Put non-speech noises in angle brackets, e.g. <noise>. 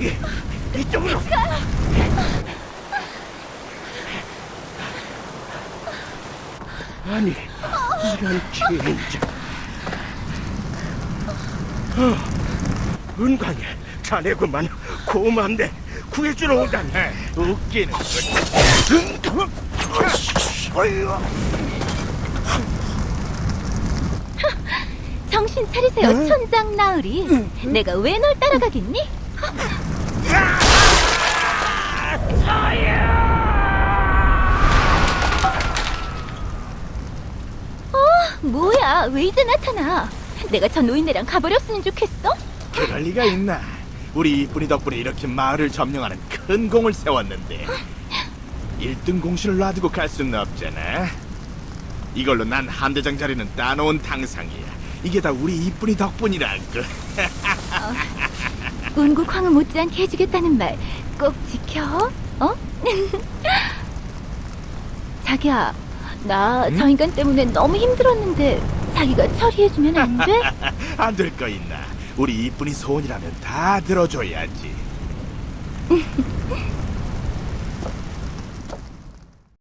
이- 이쪽으로. 아니, 이런 진짜. 어, 은광이 자네구만 고맙네 구해주러 오다네 웃기는 응? 어휴. 정신 차리세요, 천장 나으리. 내가 왜 널 따라가겠니? 어, 뭐야? 왜 이제 나타나? 내가 저 노인네랑 가버렸으면 좋겠어? 그럴 리가 있나? 우리 이쁜이 덕분에 이렇게 마을을 점령하는 큰 공을 세웠는데 1등 공신을 놔두고 갈 수는 없잖아. 이걸로 난 함대장 자리는 따놓은 당상이야. 이게 다 우리 이쁜이 덕분이라고. <laughs> 운국 황후 못지않게 해주겠다는 말 꼭 지켜. 어? <laughs> 자기야, 나 저 인간 때문에 너무 힘들었는데 자기가 처리해주면 안 돼? <laughs> 안 될 거 있나? 우리 이쁜이 소원이라면 다 들어줘야지. <laughs>